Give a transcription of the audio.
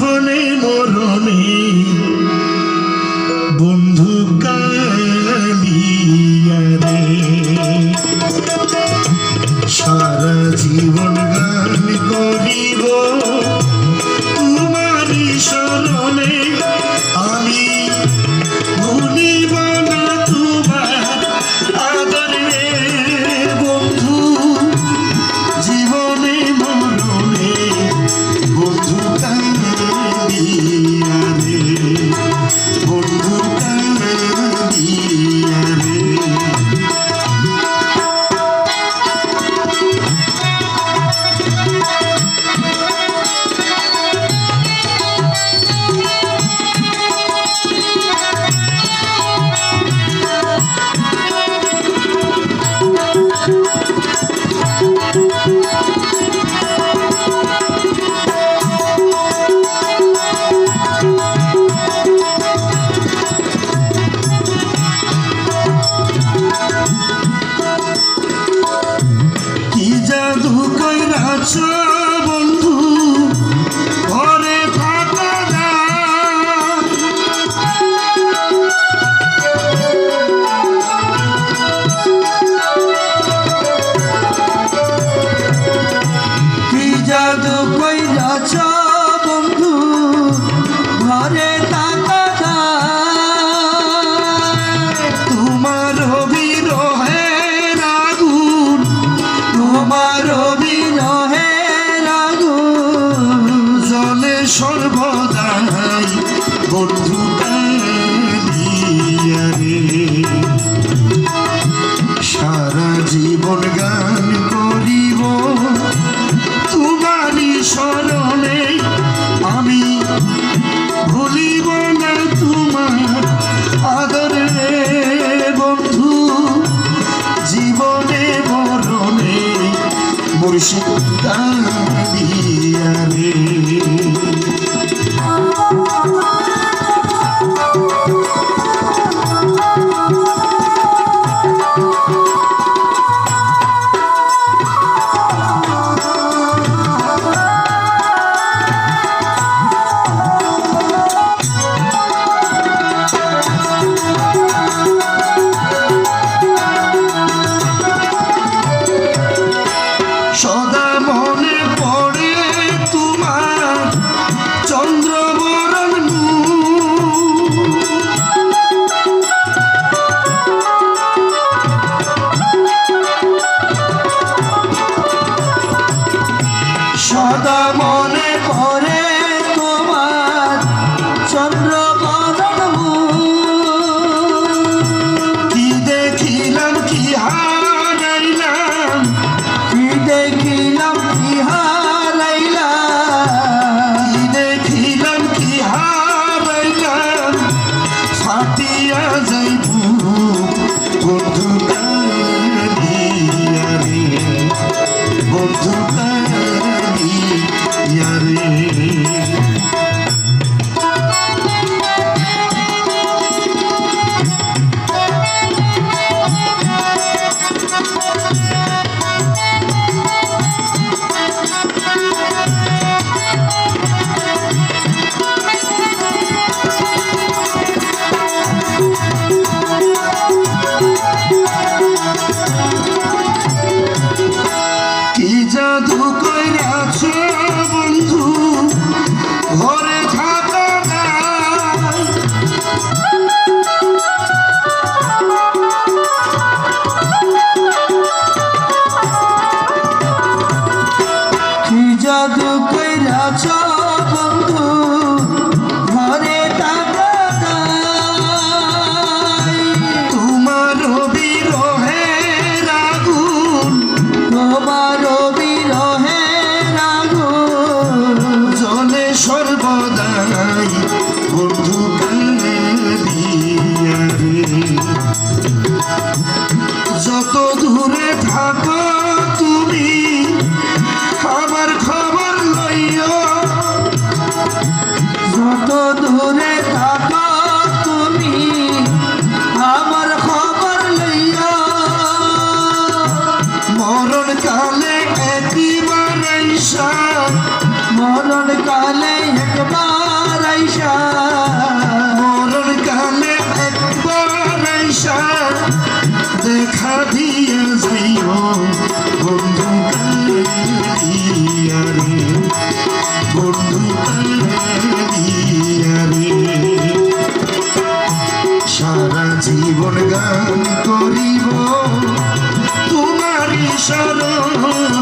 জীবনে মরণে বন্ধু কালিয়া সারা জীবন গান করিব। Russia! গান করিব। তোমারি স্মরণে আমি ভুলিব না তোমার আদরে বন্ধু। জীবনে মরণে মুর্শিদ জাদু কইরাছ বন্ধু, ঘরে টাকা তোমার বিরহে রাগুন, তোমার বিরহে রাগুন। জলে সর্বদাই যত দূরে থাকো সারা জীবন গান করিব। তোমার শরণ